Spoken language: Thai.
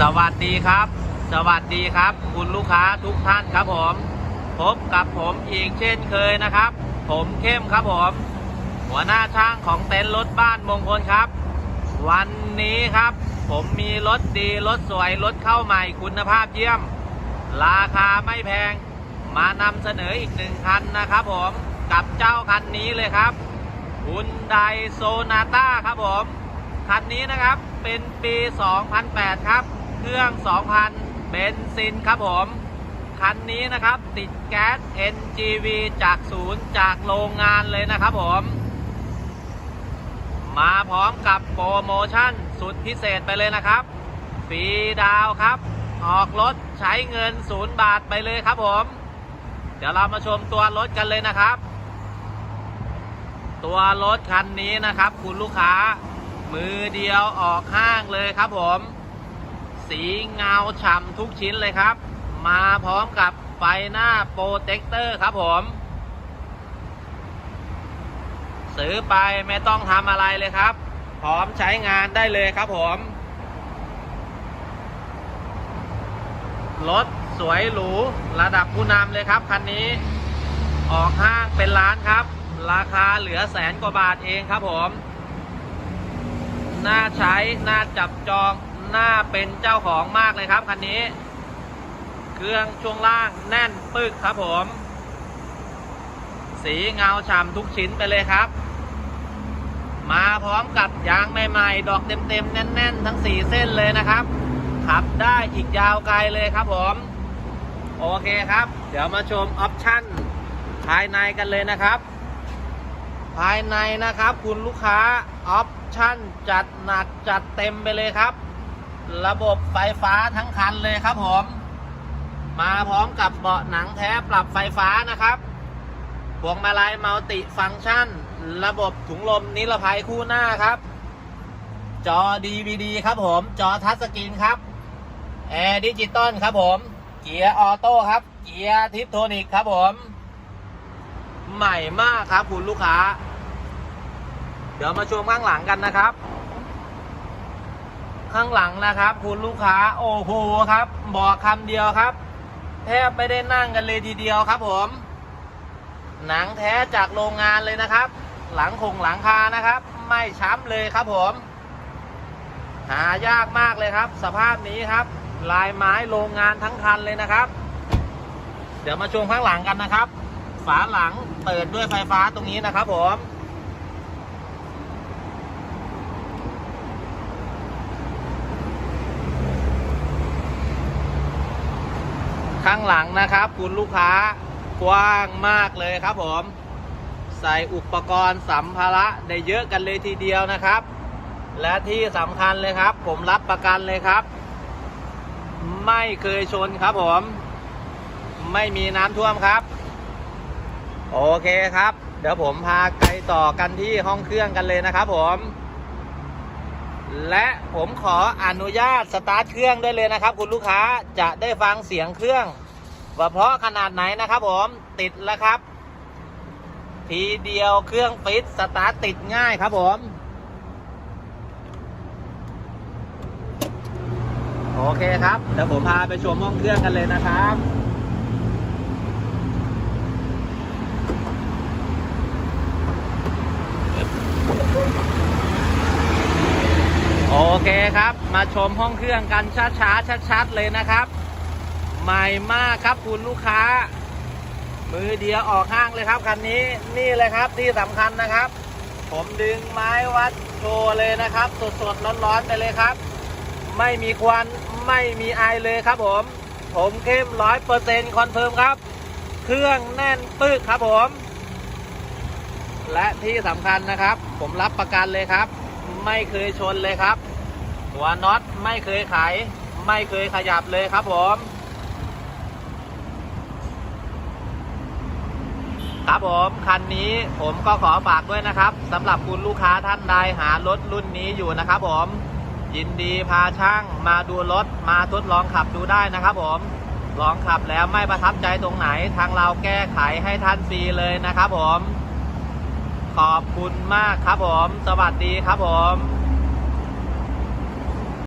สวัสดีครับ สวัสดีครับ คุณลูกค้าทุกท่านครับผม พบกับผมอีกเช่นเคยนะครับ ผมเข้มครับผม หัวหน้าช่างของเต็นท์รถบ้านมงคลครับ วันนี้ครับ ผมมีรถดีรถสวยรถเข้าใหม่คุณภาพเยี่ยม ราคาไม่แพง มานำเสนออีกหนึ่งคันนะครับผมกับเจ้าคันนี้เลยครับ h ุนไดโซนาต้าครับผม คันนี้นะครับเป็นปี 2008 ครับ เครื่อง 2,000 เบนซินครับผม คันนี้นะครับ ติดแก๊ส NGV จากศูนย์จากโรงงานเลยนะครับผม มาพร้อมกับโปรโมชั่นสุดพิเศษไปเลยนะครับ ฟรีดาวครับ ออกรถใช้เงินศูนย์บาทไปเลยครับผม เดี๋ยวเรามาชมตัวรถกันเลยนะครับ ตัวรถคันนี้นะครับ คุณลูกค้ามือเดียวออกห้างเลยครับผม สีเงาฉ่ำทุกชิ้นเลยครับ มาพร้อมกับไฟหน้าโปรเทคเตอร์ครับผม ซื้อไปไม่ต้องทำอะไรเลยครับ พร้อมใช้งานได้เลยครับผม รถสวยหรูระดับผู้นำเลยครับคันนี้ ออกห้างเป็นล้านครับ ราคาเหลือแสนกว่าบาทเองครับผม น่าใช้ น่าจับจอง น่าเป็นเจ้าของมากเลยครับคันนี้ เครื่องช่วงล่างแน่นปึกครับผม สีเงาฉ่ำทุกชิ้นไปเลยครับ มาพร้อมกับยางใหม่ๆ ดอกเต็มๆ แน่น ๆ ทั้ง 4 เส้นเลยนะครับ ขับได้อีกยาวไกลเลยครับผม โอเคครับ เดี๋ยวมาชมออปชั่นภายในกันเลยนะครับ ภายในนะครับคุณลูกค้าออปชั่นจัดหนักจัดเต็มไปเลยครับ ระบบไฟฟ้าทั้งคันเลยครับผม มาพร้อมกับเบาะหนังแท้ปรับไฟฟ้านะครับพวงมาลัยมัลติฟังก์ชัน ระบบถุงลมนิรภัยคู่หน้าครับ จอ DVD ครับผม จอทัชสกรีนครับ แอร์ดิจิตอลครับผม เกียร์ออโต้ครับ เกียร์ทิปโทนิกครับผม ใหม่มากครับคุณลูกค้า เดี๋ยวมาชมข้างหลังกันนะครับ ข้างหลังนะครับ คุณลูกค้าโอ้โหครับ บอกคำเดียวครับ แทบไม่ได้นั่งกันเลยทีเดียวครับผม หนังแท้จากโรงงานเลยนะครับ หลังคงหลังคานะครับ ไม่ช้ำเลยครับผม หายากมากเลยครับ สภาพนี้ครับ ลายไม้โรงงานทั้งคันเลยนะครับ เดี๋ยวมาชมข้างหลังกันนะครับ ฝาหลังเปิดด้วยไฟฟ้าตรงนี้นะครับผม ข้างหลังนะครับ คุณลูกค้ากว้างมากเลยครับผม ใส่อุปกรณ์สัมภาระได้เยอะกันเลยทีเดียวนะครับ และที่สำคัญเลยครับ ผมรับประกันเลยครับ ไม่เคยชนครับผม ไม่มีน้ำท่วมครับ โอเคครับ เดี๋ยวผมพาไปต่อกันที่ห้องเครื่องกันเลยนะครับผม และผมขออนุญาตสตาร์ทเครื่องได้เลยนะครับ คุณลูกค้าจะได้ฟังเสียงเครื่อง ว่าเพราะขนาดไหนนะครับผมติดแล้วครับ ทีเดียวเครื่องฟิตสตาร์ทติดง่ายครับผมโอเคครับเดี๋ยวผมพาไปชมห้องเครื่องกันเลยนะครับ เคครับ มาชมห้องเครื่องกันช้าๆชัดๆเลยนะครับ ใหม่มากครับคุณลูกค้า มือเดียวออกห้างเลยครับคันนี้นี่เลยครับที่สำคัญนะครับ ผมดึงไม้วัดโชว์เลยนะครับ สดๆร้อนๆไปเลยครับ ไม่มีควันไม่มีไอเลยครับผม ผมเข้มร้อยเปอร์เซ็นต์คอนเฟิร์มครับ เครื่องแน่นปึกครับผม และที่สำคัญนะครับ ผมรับประกันเลยครับไม่เคยชนเลยครับ หัวน็อตไม่เคยไขไม่เคยขยับเลยครับผมครับผมคันนี้ผมก็ขอฝากด้วยนะครับสำหรับคุณลูกค้าท่านใดหารถรุ่นนี้อยู่นะครับผมยินดีพาช่างมาดูรถมาทดลองขับดูได้นะครับผมลองขับแล้วไม่ประทับใจตรงไหนทางเราแก้ไขให้ท่านฟรีเลยนะครับผม ขอบคุณมากครับผม สวัสดีครับผม